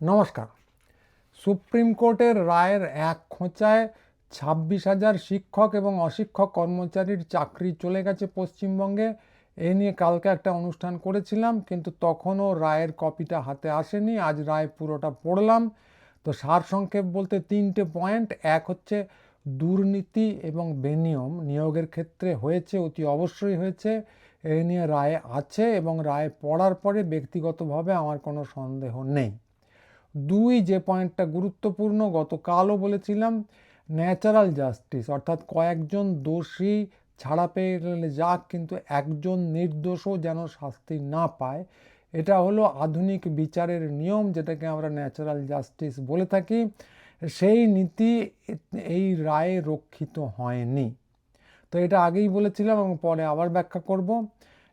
নমস্কার। সুপ্রিম কোর্টের রায়ের এক খোঁচায় ছাব্বিশ হাজার শিক্ষক এবং অশিক্ষক কর্মচারীর চাকরি চলে গেছে পশ্চিমবঙ্গে। এ নিয়ে কালকে একটা অনুষ্ঠান করেছিলাম, কিন্তু তখনও রায়ের কপিটা হাতে আসেনি। আজ রায় পুরোটা পড়লাম। তো সারসংক্ষেপ বলতে তিনটে পয়েন্ট। এক হচ্ছে দুর্নীতি এবং বেনিয়ম নিয়োগের ক্ষেত্রে হয়েছে, অতি অবশ্যই হয়েছে। এই নিয়ে রায় আছে এবং রায় পড়ার পরে ব্যক্তিগতভাবে আমার কোনো সন্দেহ নেই। দুই যে পয়েন্টটা গুরুত্বপূর্ণ, গতকালও বলেছিলাম ন্যাচারাল জাস্টিস অর্থাৎ কয়েকজন দোষী ছাড়া পেয়ে গেলে যাক, কিন্তু একজন নির্দোষও যেন শাস্তি না পায়। এটা হলো আধুনিক বিচারের নিয়ম, যেটাকে আমরা ন্যাচারাল জাস্টিস বলে থাকি। সেই নীতি এই রায়ে রক্ষিত হয়নি। তো এটা আগেই বলেছিলাম, এবং পরে আবার ব্যাখ্যা করব।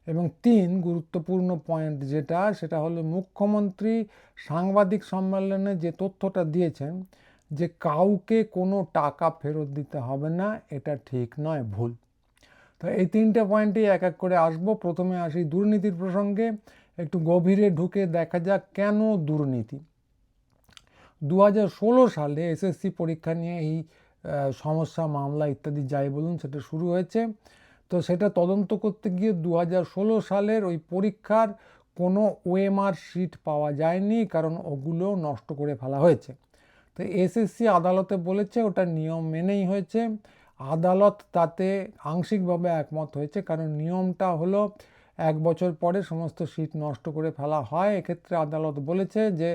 এবং তিন গুরুত্বপূর্ণ পয়েন্ট যেটা, সেটা হলো মুখ্যমন্ত্রী সাংবাদিক সম্মেলনে যে তথ্যটা দিয়েছেন যে কাউকে কোনো টাকা ফেরত দিতে হবে না, এটা ঠিক নয়, ভুল। তো এই তিনটে পয়েন্টেই এক এক করে আসব। প্রথমে আসি দুর্নীতির প্রসঙ্গে। একটু গভীরে ঢুকে দেখা যাক কেন দুর্নীতি। দু হাজার ষোলো সালে এসএসসি পরীক্ষা নিয়ে এই সমস্যা, মামলা ইত্যাদি যাই বলুন, সেটা শুরু হয়েছে। তো সেটা তদন্ত করতে গিয়ে দু হাজার ষোলো সালের ওই পরীক্ষার কোনো ওএমআর শিট পাওয়া যায়নি, কারণ ওগুলো নষ্ট করে ফেলা হয়েছে। তো এসএসসি আদালতে বলেছে ওটা নিয়ম মেনেই হয়েছে। আদালত তাতে আংশিকভাবে একমত হয়েছে, কারণ নিয়মটা হলো এক বছর পরে সমস্ত সিট নষ্ট করে ফেলা হয়। এক্ষেত্রে আদালত বলেছে যে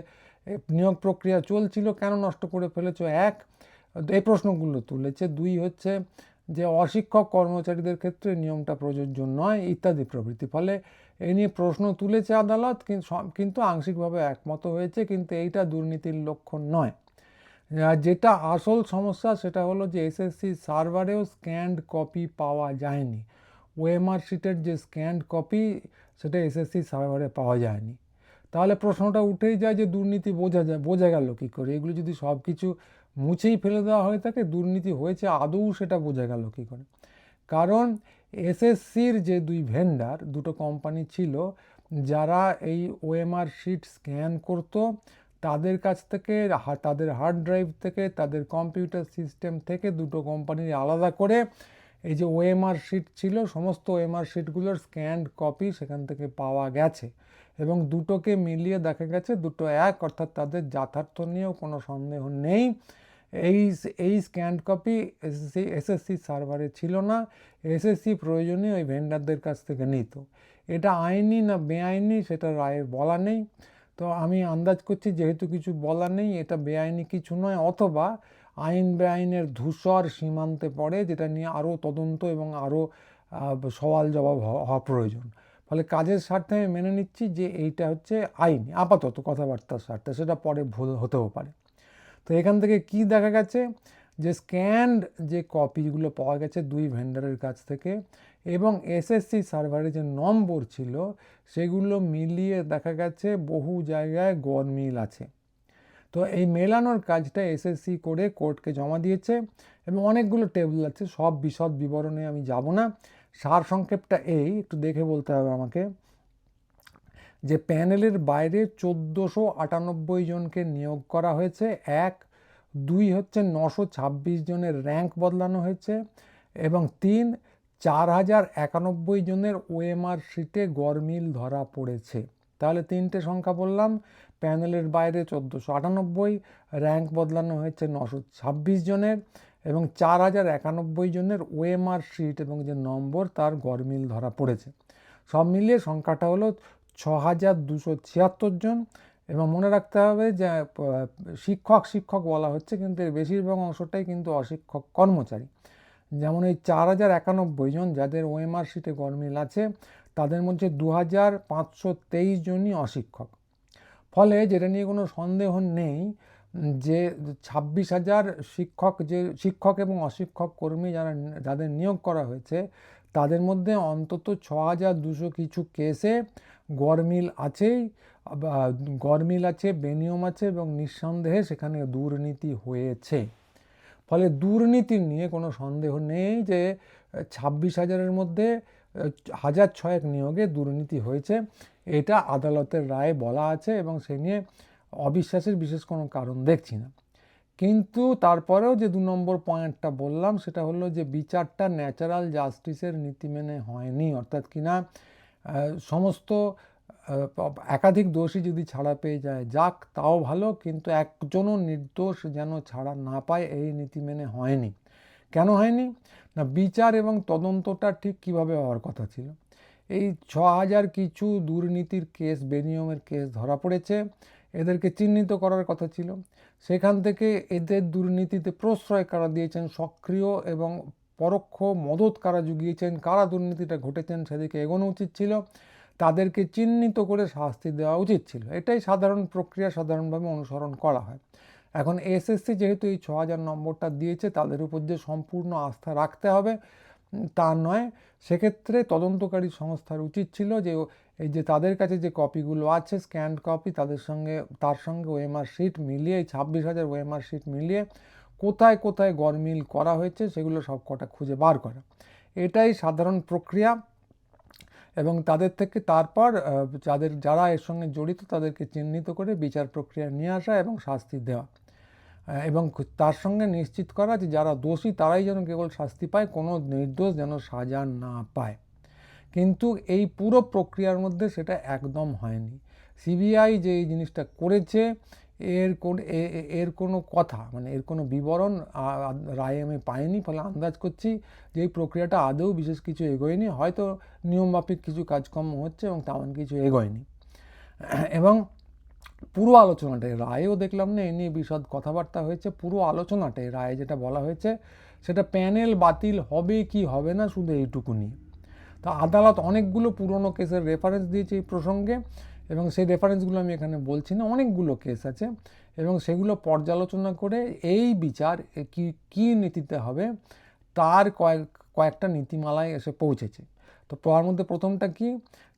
নিয়োগ প্রক্রিয়া চলছিল, কেন নষ্ট করে ফেলেছ? এক, এই প্রশ্নগুলো তুলেছে। দুই হচ্ছে যে অশিক্ষক কর্মচারীদের ক্ষেত্রে নিয়মটা প্রযোজ্য নয়, ইত্যাদি প্রভৃতি। ফলে এই নিয়ে প্রশ্ন তুলেছে আদালত কিন্তু আংশিকভাবে একমত হয়েছে, কিন্তু এইটা দুর্নীতির লক্ষণ নয়। যেটা আসল সমস্যা, সেটা হলো যে এসএসসি সার্ভারেও স্ক্যান্ড কপি পাওয়া যায়নি। ওএমআর শিটের যে স্ক্যান্ড কপি, সেটা এসএসসি সার্ভারে পাওয়া যায়নি। তাহলে প্রশ্নটা উঠেই যায় যে দুর্নীতি বোঝা যায়, বোঝা গেল কী করে? এগুলো যদি সব কিছু মুছেই ফেলে দেওয়া হয়ে থাকে, দুর্নীতি হয়েছে, আদৌ সেটা বোঝা গেল কী করে? কারণ এসএসসির যে দুই ভেন্ডার দুটো কোম্পানি ছিল, যারা এই ওএমআর শিট স্ক্যান করতো, তাদের কাছ থেকে, তাদের হার্ড ড্রাইভ থেকে, তাদের কম্পিউটার সিস্টেম থেকে দুটো কোম্পানির আলাদা করে এই যে ওএমআর শিট ছিল, সমস্ত ওএমআর শিটগুলোর স্ক্যান্ড কপি সেখান থেকে পাওয়া গেছে। এবং দুটোকে মিলিয়ে দেখা গেছে দুটো এক, অর্থাৎ তাদের যথার্থ নিয়েও কোনো সন্দেহ নেই। এই এই স্ক্যান্ড কপি এসএসসি এসএসসি সার্ভারে ছিল না। এসএসসি প্রয়োজনে ওই ভেন্ডারদের কাছ থেকে নিত। এটা আইনি না বেআইনি সেটা রায়ে বলা নেই। তো আমি আন্দাজ করছি যেহেতু কিছু বলা নেই, এটা বেআইনি কিছু নয়, অথবা আইন বেআইনের ধূসর সীমান্তে পড়ে, যেটা নিয়ে আরও তদন্ত এবং আরও সওয়াল জবাব হওয়া প্রয়োজন। ফলে কাজের স্বার্থে আমি মেনে নিচ্ছি যে এইটা হচ্ছে আইন, আপাতত কথাবার্তার স্বার্থে, সেটা পরে ভুল হতেও পারে। তো এখান থেকে কি দেখা গেছে? যে স্ক্যান্ড যে কপিগুলো পাওয়া গেছে দুই ভেন্ডারের কাছ থেকে এবং এসএসসি সার্ভারে যে নম্বর ছিল, সেগুলো মিলিয়ে দেখা গেছে বহু জায়গায় গরমিল আছে। তো এই মেলানোর কাজটা এসএসসি করে কোর্টকে জমা দিয়েছে এবং অনেকগুলো টেবিল আছে, সব বিশদ বিবরণে আমি যাব না। সার সংক্ষেপটা এই, একটু দেখে বলতে হবে আমাকে, যে প্যানেলের বাইরে চোদ্দোশো আটানব্বই জনকে নিয়োগ করা হয়েছে, এক, দুই হচ্ছে নশো ছাব্বিশ জনের র্যাঙ্ক বদলানো হয়েছে, এবং তিন, চার হাজার একানব্বই জনের ওএমআর শিটে গরমিল ধরা পড়েছে। তাহলে তিনটে সংখ্যা বললাম, প্যানেলের বাইরে চোদ্দোশো আটানব্বই, র্যাঙ্ক বদলানো হয়েছে নশো ছাব্বিশ জনের এবং চার হাজার একানব্বই জনের ওএমআর শিট এবং যে নম্বর, তার গরমিল ধরা পড়েছে। সব মিলিয়ে সংখ্যাটা হলো ছ হাজার দুশো ছিয়াত্তর জন এবং মনে রাখতে হবে যে শিক্ষক শিক্ষক বলা হচ্ছে, কিন্তু এর বেশিরভাগ অংশটাই কিন্তু অশিক্ষক কর্মচারী। যেমন এই চার হাজার একানব্বই জন যাদের ওএমআর শিটে গরমিল আছে, তাদের মধ্যে দু হাজার পাঁচশো তেইশ জনই অশিক্ষক। ফলে যেটা নিয়ে কোনো সন্দেহ নেই যে ছাব্বিশ হাজার শিক্ষক যে শিক্ষক এবং অশিক্ষক কর্মী যারা যাদের নিয়োগ করা হয়েছে, তাদের মধ্যে অন্তত ছ হাজার দুশো কিছু কেসে গরমিল আছেই গরমিল আছে, বেনিয়ম আছে এবং নিঃসন্দেহে সেখানে দুর্নীতি হয়েছে। ফলে দুর্নীতি নিয়ে কোনো সন্দেহ নেই যে ছাব্বিশ হাজারের মধ্যে হাজার ছয়েক নিয়োগে দুর্নীতি হয়েছে। এটা আদালতের রায়ে বলা আছে এবং সে নিয়ে অবিশ্বাসের বিশেষ কোনো কারণ দেখছি না। কিন্তু তারপরেও যে দু নম্বর পয়েন্টটা বললাম, সেটা হলো যে বিচারটা ন্যাচারাল জাস্টিসের নীতি মেনে হয়নি। অর্থাৎ কিনা সমস্ত একাধিক দোষী যদি ছাড়া পেয়ে যায়, যাক, তাও ভালো, কিন্তু একজনও নির্দোষ যেন ছাড়া না পায়, এই নীতি মেনে হয়নি। কেন হয়নি? না, বিচার এবং তদন্তটা ঠিক কীভাবে হওয়ার কথা ছিল? এই ছ হাজার কিছু দুর্নীতির কেস, বেনিয়মের কেস ধরা পড়েছে। এদেরকে চিহ্নিত করার কথা ছিল। সেখান থেকে এদের দুর্নীতিতে প্রশ্রয় কারা দিয়েছেন সক্রিয় এবং পরোক্ষ মদত কারা জুগিয়েছেন, কারা দুর্নীতিটা ঘটেছেন সেদিকে এগোনো উচিত ছিল। তাদেরকে চিহ্নিত করে শাস্তি দেওয়া উচিত ছিল। এটাই সাধারণ প্রক্রিয়া, সাধারণভাবে অনুসরণ করা হয়। এখন এসএসসি যেহেতু এই ছ হাজার নম্বরটা দিয়েছে, তাদের উপর যে সম্পূর্ণ আস্থা রাখতে হবে তা নয়। সেক্ষেত্রে তদন্তকারী সংস্থার উচিত ছিল যে এই যে তাদের কাছে যে কপিগুলো আছে স্ক্যান্ড কপি তাদের সঙ্গে, তার সঙ্গে ওএমআর শিট মিলিয়ে, ছাব্বিশ হাজার ওএমআর শিট মিলিয়ে কোথায় কোথায় গরমিল করা হয়েছে, সেগুলো সব কটা খুঁজে বার করা। এটাই সাধারণ প্রক্রিয়া এবং তাদের থেকে তারপর যাদের, যারা এর সঙ্গে জড়িত, তাদেরকে চিহ্নিত করে বিচার প্রক্রিয়া নিয়ে আসা এবং শাস্তি দেওয়া। এবং তার সঙ্গে নিশ্চিত করা যে যারা দোষী, তারাই যেন কেবল শাস্তি পায়, কোনো নির্দোষ যেন সাজা না পায়। কিন্তু এই পুরো প্রক্রিয়ার মধ্যে সেটা একদম হয়নি। সিবিআই যে এই জিনিসটা করেছে, এর কোন এর কোনো কথা মানে এর কোনো বিবরণ রায়ে আমি পাইনি, ফলে আন্দাজ করছি যে এই প্রক্রিয়াটা আদৌ বিশেষ কিছু এগোয়নি। হয়তো নিয়মমাফিক কিছু কাজকর্ম হচ্ছে এবং তেমন কিছু এগোয়নি। এবং পুরো আলোচনাটাই রায়েও দেখলাম না, এ নিয়ে বিশদ কথাবার্তা হয়েছে। পুরো আলোচনাটাই রায়ে যেটা বলা হয়েছে, সেটা প্যানেল বাতিল হবে কি হবে না, শুধু এইটুকু নিয়ে। তা আদালত অনেকগুলো পুরনো কেসের রেফারেন্স দিয়েছে এই প্রসঙ্গে এবং সেই রেফারেন্সগুলো আমি এখানে বলছি না, অনেকগুলো কেস আছে এবং সেগুলো পর্যালোচনা করে এই বিচার কি, কী নীতিতে হবে তার কয়েক, কয়েকটা নীতিমালায় এসে পৌঁছেছে। তো তার মধ্যে প্রথমটা কি?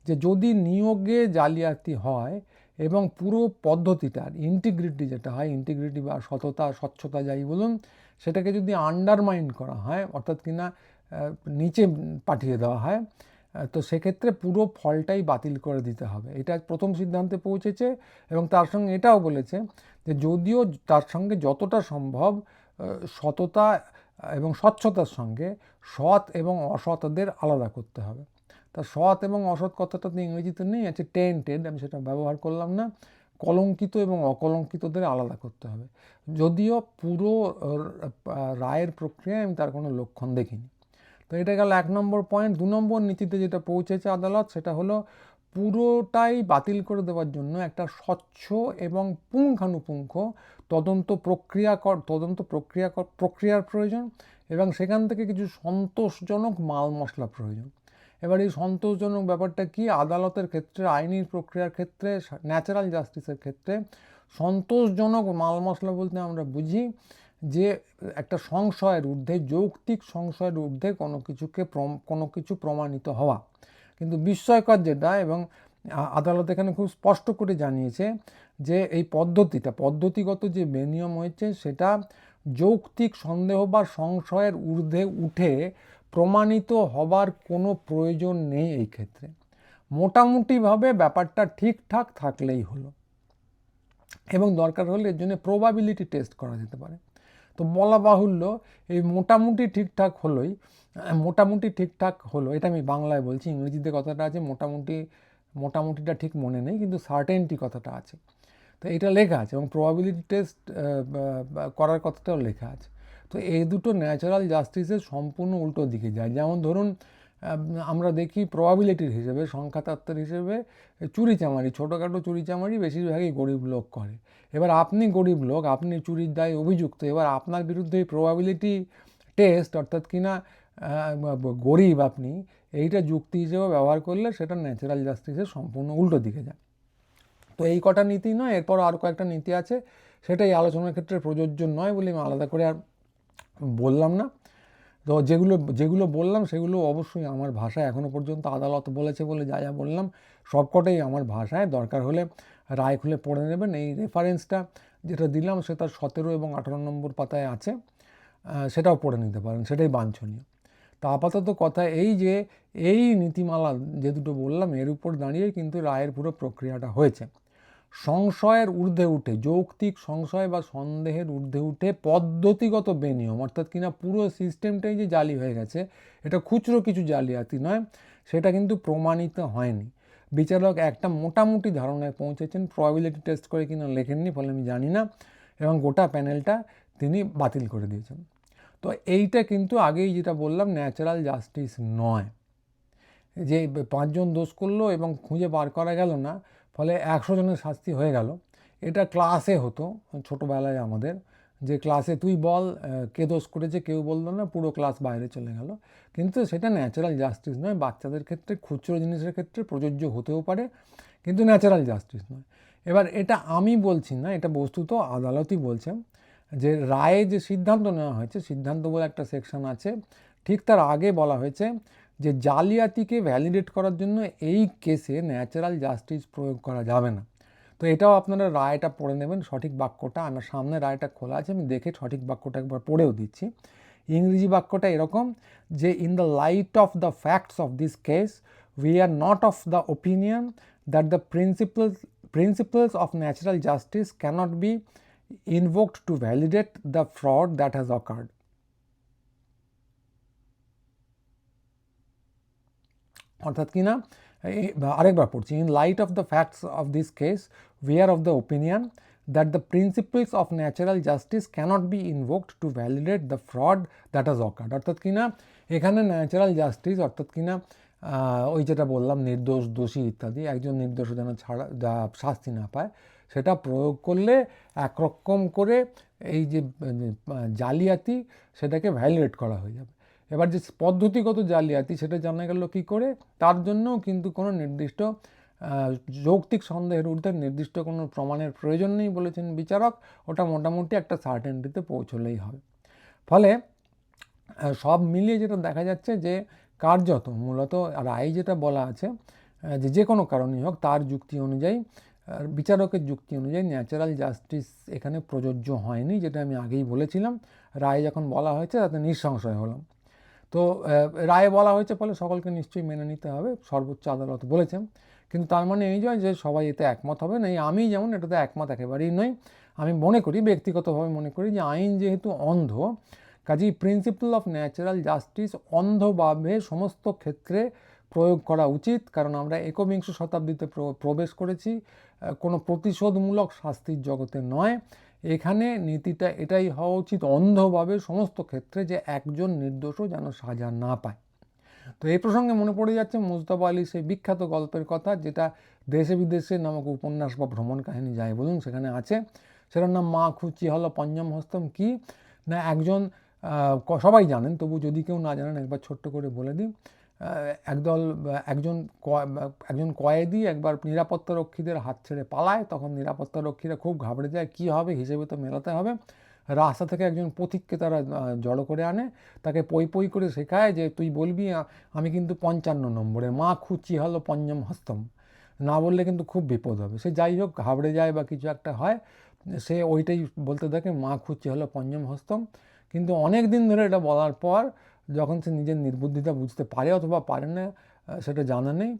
যে যদি নিয়োগে জালিয়াতি হয় এবং পুরো পদ্ধতিটার ইন্টিগ্রিটি যেটা হয় ইন্টিগ্রিটি বা সততা, স্বচ্ছতা যাই বলুন, সেটাকে যদি আন্ডারমাইন্ড করা হয়, অর্থাৎ কিনা নিচে পাঠিয়ে দেওয়া হয়। তো সেক্ষেত্রে পুরো ফলটাই বাতিল করে দিতে হবে। এটা প্রথম সিদ্ধান্তে পৌঁছেছে এবং তার সঙ্গে এটাও বলেছে যে যদিও তার সঙ্গে যতটা সম্ভব সততা এবং স্বচ্ছতার সঙ্গে সৎ এবং অসৎদের আলাদা করতে হবে। তা সৎ এবং অসৎ কথাটা তো ইংরেজিতে নেই, আছে টেন্টেড আমি সেটা ব্যবহার করলাম না। কলঙ্কিত এবং অকলঙ্কিতদের আলাদা করতে হবে। যদিও পুরো রায়ের প্রক্রিয়ায় আমি তার কোনো লক্ষণ দেখিনি। তো এটা গেল এক নম্বর পয়েন্ট দু নম্বর নীতিতে যেটা পৌঁছেছে আদালত, সেটা হলো পুরোটাই বাতিল করে দেওয়ার জন্য একটা স্বচ্ছ এবং পুঙ্খানুপুঙ্খ তদন্ত প্রক্রিয়া কর, তদন্ত প্রক্রিয়া কর- প্রক্রিয়ার প্রয়োজন এবং সেখান থেকে কিছু সন্তোষজনক মাল মশলা প্রয়োজন। এবার এই সন্তোষজনক ব্যাপারটা কি? আদালতের ক্ষেত্রে, আইনি প্রক্রিয়ার ক্ষেত্রে, ন্যাচারাল জাস্টিসের ক্ষেত্রে সন্তোষজনক মাল মশলা বলতে আমরা বুঝি। যে একটা সংশয়ের ঊর্ধ্বে, যৌক্তিক সংশয়ের ঊর্ধ্বে কোনো কিছুকে কোনো কিছু প্রমাণিত হওয়া। কিন্তু বিস্ময়কর যেটা এবং আদালত এখানে খুব স্পষ্ট করে জানিয়েছে যে এই পদ্ধতিটা, পদ্ধতিগত যে বেনিয়ম হয়েছে সেটা যৌক্তিক সন্দেহ বা সংশয়ের ঊর্ধ্বে উঠে প্রমাণিত হবার কোনো প্রয়োজন নেই এই ক্ষেত্রে। মোটামুটিভাবে ব্যাপারটা ঠিকঠাক থাকলেই হলো। এবং দরকার হলে এর জন্য প্রবাবিলিটি টেস্ট করা যেতে পারে। তো বলা বাহুল্য এই মোটামুটি ঠিকঠাক হলোই মোটামুটি ঠিকঠাক হলো, এটা আমি বাংলায় বলছি, ইংরেজিতে কথাটা আছে, মোটামুটি, মোটামুটিটা ঠিক মনে নেই, কিন্তু সার্টেনটি কথাটা আছে। তো এটা লেখা আছে এবং প্রবাবিলিটি টেস্ট করার কথাটাও লেখা আছে। তো এই দুটো ন্যাচারাল জাস্টিসের সম্পূর্ণ উল্টো দিকে যায়। যেমন ধরুন আমরা দেখি প্রবাবিলিটির হিসেবে, সংখ্যাতত্ত্বের হিসেবে চুরি চামারি, ছোটোখাটো চুরি চামারি বেশিরভাগই গরিব লোক করে। এবার আপনি গরিব লোক, আপনি চুরির দায়ে অভিযুক্ত, এবার আপনার বিরুদ্ধে প্রবাবিলিটি টেস্ট অর্থাৎ কিনা গরিব আপনি, এইটা যুক্তি হিসেবে ব্যবহার করলে সেটা ন্যাচারাল জাস্টিসের সম্পূর্ণ উল্টো দিকে যায়। তো এই কটা নীতি নয়, এরপর আরও কয়েকটা নীতি আছে, সেটাই আলোচনার ক্ষেত্রে প্রযোজ্য নয় বলে আমি আলাদা করে আর বললাম না। তো যেগুলো যেগুলো বললাম সেগুলো অবশ্যই আমার ভাষায় এখনও পর্যন্ত আদালত বলেছে বলে যা যা বললাম, সবকটাই আমার ভাষায়। দরকার হলে রায় খুলে পড়ে নেবেন। এই রেফারেন্সটা যেটা দিলাম সেটা সতেরো এবং আঠারো নম্বর পাতায় আছে সেটাও পড়ে নিতে পারেন, সেটাই বাঞ্ছনীয়। তা আপাতত কথা এই যে, এই নীতিমালা যে দুটো বললাম, এর উপর দাঁড়িয়ে কিন্তু রায়ের পুরো প্রক্রিয়াটা হয়েছে। সংশয়ের ঊর্ধ্বে উঠে, যৌক্তিক সংশয় বা সন্দেহের ঊর্ধ্বে উঠে পদ্ধতিগত বেনিয়ম, অর্থাৎ কিনা পুরো সিস্টেমটাই যে জালি হয়ে গেছে, এটা খুচরো কিছু জালিয়াতি নয়, সেটা কিন্তু প্রমাণিত হয়নি। বিচারক একটা মোটামুটি ধারণায় পৌঁছেছেন প্রবাবিলিটি টেস্ট করে কিনা লেখেননি, ফলে আমি জানি না, এবং গোটা প্যানেলটা তিনি বাতিল করে দিয়েছেন। তো এইটা কিন্তু আগেই যেটা বললাম ন্যাচারাল জাস্টিস নয়। যে পাঁচজন দোষ করল এবং খুঁজে বার করা গেল না ফলে একশো জনের শাস্তি হয়ে গেল। এটা ক্লাসে হতো, ছোটোবেলায় আমাদের। যে ক্লাসে তুই বল কে দোষ করেছে, কেউ বলল না, পুরো ক্লাস বাইরে চলে গেল। কিন্তু সেটা ন্যাচারাল জাস্টিস নয়, বাচ্চাদের ক্ষেত্রে, খুচরো জিনিসের ক্ষেত্রে প্রযোজ্য হতেও পারে, কিন্তু ন্যাচারাল জাস্টিস নয়। এবার এটা আমি বলছি না, এটা বস্তুত আদালতই বলছেন যে রায়ে যে সিদ্ধান্ত নেওয়া হয়েছে, সিদ্ধান্ত বলে একটা সেকশন আছে, ঠিক তার আগে বলা হয়েছে যে জালিয়াতিকে ভ্যালিডেট করার জন্য এই কেসে ন্যাচারাল জাস্টিস প্রয়োগ করা যাবে না। তো এটাও আপনারা রায়টা পড়ে নেবেন, সঠিক বাক্যটা। আমার সামনে রায়টা খোলা আছে, আমি দেখে সঠিক বাক্যটা একবার পড়েও দিচ্ছি। ইংরেজি বাক্যটা এরকম, যে in the light of the facts of this case we are not of the opinion that the principles principles of natural justice cannot be invoked to validate the fraud that has occurred. অর্থাৎ কি না আরেকবার পড়ছি in light of the facts of this case we are of the opinion that the principles of natural justice cannot be invoked to validate the fraud that has occurred অর্থাৎ কি না, এখানে natural justice অর্থাৎ কি না ওই যেটা বললাম, নির্দোষ, দোষী ইত্যাদি, একজন নির্দোষ যেন ছাড়া শাস্তি না পায়, সেটা প্রয়োগ করলে একরকম করে এই যে জালিয়াতি সেটাকে ভ্যালিডেট করা হয়ে যাবে। এবার যে পদ্ধতিগত জালিয়াতি সেটা জানা গেল কী করে? তার জন্যও কিন্তু কোনো নির্দিষ্ট যৌক্তিক সন্দেহের ঊর্ধ্বে নির্দিষ্ট কোনো প্রমাণের প্রয়োজন নেই বলেছেন বিচারক। ওটা মোটামুটি একটা সার্টেনটিতে পৌঁছলেই হবে ফলে সব মিলিয়ে যেটা দেখা যাচ্ছে যে কার্যত, মূলত রায় যেটা বলা আছে যে যে কোনো কারণেই হোক, তার যুক্তি অনুযায়ী বিচারকের যুক্তি অনুযায়ী ন্যাচারাল জাস্টিস এখানে প্রযোজ্য হয়নি, যেটা আমি আগেই বলেছিলাম। রায় যখন বলা হয়েছে, তাতে নিঃসংশয় হলাম। তো রায়ে বলা হয়েছে ফলে সকলকে নিশ্চয়ই মেনে নিতে হবে, সর্বোচ্চ আদালত বলেছেন। কিন্তু তার মানে এই নয় যে সবাই এতে একমত হবে না। আমি যেমন এটাতে একমত একেবারেই নই। আমি মনে করি, ব্যক্তিগতভাবে মনে করি যে আইন যেহেতু অন্ধ, কাজেই প্রিন্সিপাল অফ ন্যাচারাল জাস্টিস অন্ধভাবে সমস্ত ক্ষেত্রে প্রয়োগ করা উচিত। কারণ আমরা একবিংশ শতাব্দীতে প্র- প্রবেশ করেছি কোনো প্রতিশোধমূলক শাস্তির জগতে নয়। এখানে নীতিটা এটাই হওয়া উচিত অন্ধভাবে সমস্ত ক্ষেত্রে যে একজন নির্দোষও যেন সাজা না পায়। তো এই প্রসঙ্গে মনে পড়ে যাচ্ছে মুজতাবা আলী সেই বিখ্যাত গল্পের কথা যেটা দেশে বিদেশে নামক উপন্যাস বা ভ্রমণ কাহিনী যায় বলুন সেখানে আছে। সেটার নাম মা খুচি হলো পঞ্চম হস্তম কি? না একজন সবাই জানেন, তবু যদি কেউ না জানেন একবার ছোট্ট করে বলে দিই। একদল একজন একজন কয়েদি একবার নিরাপত্তা রক্ষীদের হাত ছেড়ে পালায়, তখন নিরাপত্তা রক্ষীরা খুব ঘাবড়ে যায়, কী হবে? হিসেবে তো মেলাতে হবে। রাস্তা থেকে একজন পথিককে তারা জড়ো করে আনে, তাকে পই পই করে শেখায় যে, তুই বলবি আমি কিন্তু পঞ্চান্ন নম্বরে, মা খুচি হলো পঞ্চম হস্তম। না বললে কিন্তু খুব বিপদ হবে। সে যাই হোক, ঘাবড়ে যায় বা কিছু একটা হয়, সে ওইটাই বলতে থাকে, মা খুচি হলো পঞ্চম হস্তম। কিন্তু অনেক দিন ধরে এটা বলার পর যখন সে নিজের নির্বুদ্ধিতা বুঝতে পারে অথবা পারে না সেটা জানা নেই,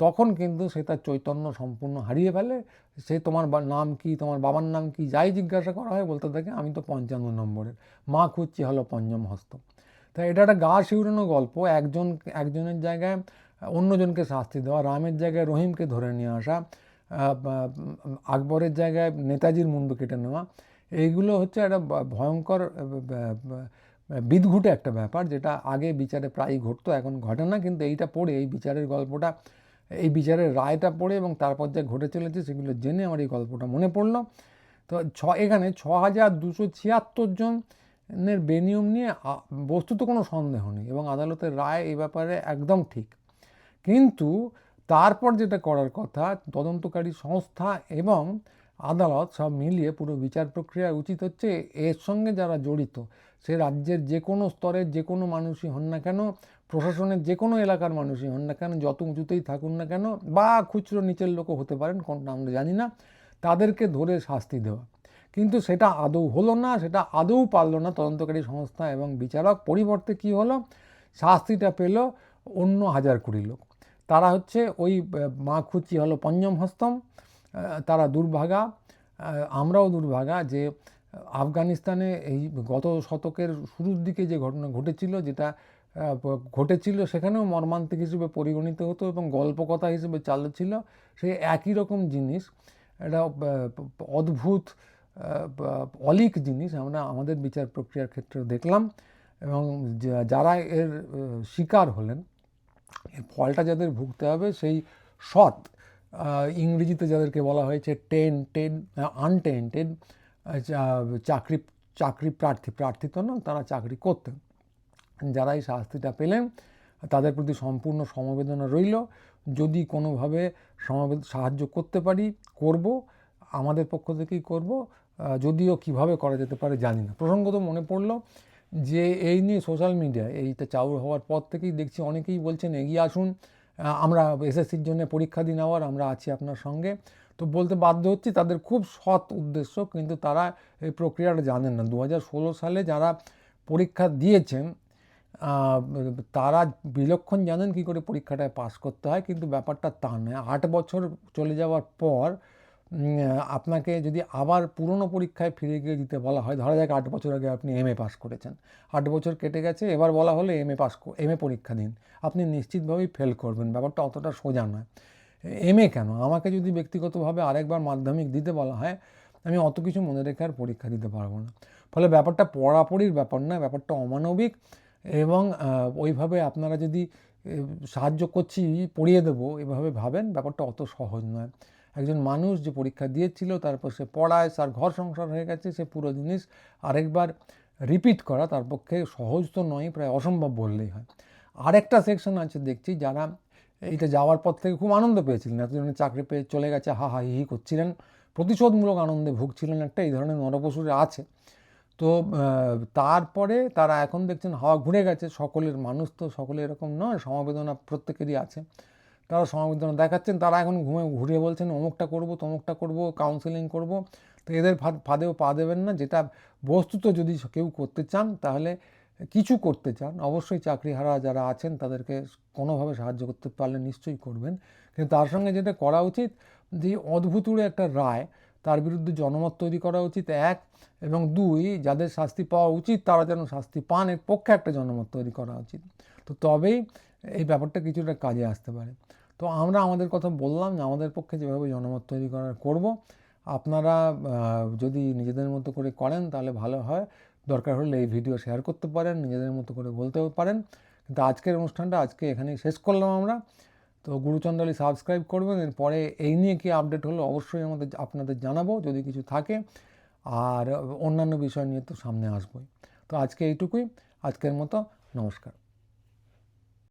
তখন কিন্তু সে তার চৈতন্য সম্পূর্ণ হারিয়ে ফেলে। সে তোমার নাম কি, তোমার বাবার নাম কি, যাই জিজ্ঞাসা করা হয়, বলতে থাকে, আমি তো পঞ্চান্ন নম্বরের, মা খুঁজছি হলো পঞ্চম হস্ত। তাই এটা একটা গা শিউরানো গল্প, একজন, একজনের জায়গায়, অন্যজনকে শাস্তি দেওয়া, রামের জায়গায় রহিমকে ধরে নিয়ে আসা আকবরের জায়গায় নেতাজির মুন্ডু কেটে নেওয়া, এইগুলো হচ্ছে একটা ভয়ঙ্কর বিদঘুটে একটা ব্যাপার, যেটা আগে বিচারে প্রায়ই ঘটতো, এখন ঘটে না, কিন্তু এইটা পড়ে, এই বিচারের গল্পটা, এই বিচারের রায়টা পড়ে এবং তারপর যা ঘটে চলেছে সেগুলো জেনে আমার এই গল্পটা মনে পড়ল। তো ছ, এখানে ছ হাজার দুশো ছিয়াত্তর জনের বেনিয়ম নিয়ে বস্তুত কোনো সন্দেহ নেই এবং আদালতের রায় এই ব্যাপারে একদম ঠিক। কিন্তু তারপর যেটা করার কথা, তদন্তকারী সংস্থা এবং আদালত সব মিলিয়ে পুরো বিচার প্রক্রিয়া উচিত হচ্ছে এর সঙ্গে যারা জড়িত, সে রাজ্যের যে কোনো স্তরের যে কোনো মানুষই হন না কেন, প্রশাসনের যে কোনো এলাকার মানুষই হন না কেন, যত উঁচুতেই থাকুন না কেন, বা খুচরো নিচের লোকও হতে পারেন, কোনটা আমরা জানি না, তাদেরকে ধরে শাস্তি দেওয়া। কিন্তু সেটা আদৌ হলো না, সেটা আদৌ পারল না তদন্তকারী সংস্থা এবং বিচারক, পরিবর্তে কি হলো? শাস্তিটা পেল অন্য হাজার কুড়ি লোক। তারা হচ্ছে ওই মা খুচি হলো পঞ্চম হস্তম তারা দুর্ভাগা আমরাও দুর্ভাগা যে আফগানিস্তানে এই গত শতকের শুরুর দিকে যে ঘটনা ঘটেছিল যেটা ঘটেছিল সেখানেও মর্মান্তিক হিসেবে পরিগণিত হতো এবং গল্পকথা হিসেবে চালু ছিল। সেই একই রকম জিনিস, এটা অদ্ভুত অলিক জিনিস আমরা আমাদের বিচার প্রক্রিয়ার ক্ষেত্রে দেখলাম এবং যারা এর শিকার হলেন ফলটা যাদের ভুগতে হবে সেই সৎ ইংরেজিতে যাদেরকে বলা হয়েছে টেন টেন আনটেন্টেড চাকরি চাকরি প্রার্থী প্রার্থী তো না, তারা চাকরি করতেন। যারা এই শাস্তিটা পেলেন, তাদের প্রতি সম্পূর্ণ সমবেদনা রইল। যদি কোনোভাবে সাহায্য করতে পারি, করব, আমাদের পক্ষ থেকেই করব যদিও কীভাবে করা যেতে পারে জানি না। প্রসঙ্গত মনে পড়ল যে এই নিয়ে সোশ্যাল মিডিয়ায় এইটা চালু হওয়ার পর থেকেই দেখছি অনেকেই বলছেন, এগিয়ে আসুন আমরা এসএসসির জন্য পরীক্ষা দিন আবার আমরা আছি আপনার সঙ্গে। তো বলতে বাধ্য হচ্ছি, তাদের খুব সৎ উদ্দেশ্য, কিন্তু তারা এই প্রক্রিয়াটা জানেন না। দু হাজার ষোলো সালে যারা পরীক্ষা দিয়েছেন তারা বিলক্ষণ জানেন কি করে পরীক্ষাটায় পাস করতে হয়, কিন্তু ব্যাপারটা তা নয়। আট বছর চলে যাওয়ার পর আপনাকে যদি আবার পুরনো পরীক্ষায় ফিরে গিয়ে দিতে বলা হয়, ধরা যাক আট বছর আগে আপনি এম এ পাস করেছেন। আট বছর কেটে গেছে, এবার বলা হলে M A pass M A পরীক্ষা দিন আপনি নিশ্চিতভাবেই ফেল করবেন, ব্যাপারটা অতটা সোজা নয়। এম এ কেন? আমাকে যদি ব্যক্তিগতভাবে আরেকবার মাধ্যমিক দিতে বলা হয়, আমি অত কিছু মনে রেখে আর পরীক্ষা দিতে পারব না। ফলে ব্যাপারটা পড়াপড়ির ব্যাপার না ব্যাপারটা অমানবিক এবং ওইভাবে আপনারা যদি সাহায্য করছি, পড়িয়ে দেবো, এভাবে ভাবেন, ব্যাপারটা অত সহজ নয়। একজন মানুষ যে পরীক্ষা দিয়েছিল, তারপর সে পড়ায়, তার ঘর সংসার হয়ে গেছে, সে পুরো জিনিস আরেকবার রিপিট করা তার পক্ষে সহজ তো নয়, প্রায় অসম্ভব বললেই হয়। আরেকটা সেকশন আছে দেখছি, যারা এইটা যাওয়ার পর থেকে খুব আনন্দ পেয়েছিলেন এতজনের চাকরি পেয়ে চলে গেছে, হা হা, হি হি করছিলেন, প্রতিশোধমূলক আনন্দে ভুগছিলেন একটা, এই ধরনের নরপশুরে আছে। তো তারপরে তারা এখন দেখছেন হাওয়া ঘুরে গেছে, সকলের মানুষ তো সকলে এরকম নয়, সমবেদনা প্রত্যেকেরই আছে। তারা সমবেদনা দেখাচ্ছেন, তারা এখন ঘুমে ঘুরিয়ে বলছেন, অমুকটা করব, তমুকটা করব কাউন্সেলিং করব। তো এদের ফাঁদ- ফাঁদেও পা দেবেন না। যেটা বস্তুত যদি কেউ করতে চান, তাহলে কিছু করতে চান, অবশ্যই চাকরিহারা যারা আছেন, তাদেরকে কোনোভাবে সাহায্য করতে পারলে নিশ্চয়ই করবেন। কিন্তু তার সঙ্গে যেটা করা উচিত, যে অদ্ভুতুড়ে একটা রায় তার বিরুদ্ধে জনমত তৈরি করা উচিত, এক। এবং দুই, যাদের শাস্তি পাওয়া উচিত, তারা যেন শাস্তি পান, এর পক্ষে একটা জনমত তৈরি করা উচিত। তো তবেই এই ব্যাপারটা কিছুটা কাজে আসতে পারে। তো আমরা আমাদের কথা বললাম যে আমাদের পক্ষে যেভাবে জনমত তৈরি করার করব, আপনারা যদি নিজেদের মতো করে করেন তাহলে ভালো হয়। দরকার হলে এই ভিডিও শেয়ার করতে পারেন, নিজেদের মতো করে বলতেও পারেন। কিন্তু আজকের অনুষ্ঠানটা আজকে এখানেই শেষ করলাম আমরা। তো গুরুচন্দ্রালী সাবস্ক্রাইব করবেন এরপরে এই নিয়ে কি আপডেট হলো অবশ্যই আমাদের আপনাদের জানাব যদি কিছু থাকে। আর অন্যান্য বিষয় নিয়ে তো সামনে আসবোই। তো আজকে এইটুকুই। আজকের মতো নমস্কার।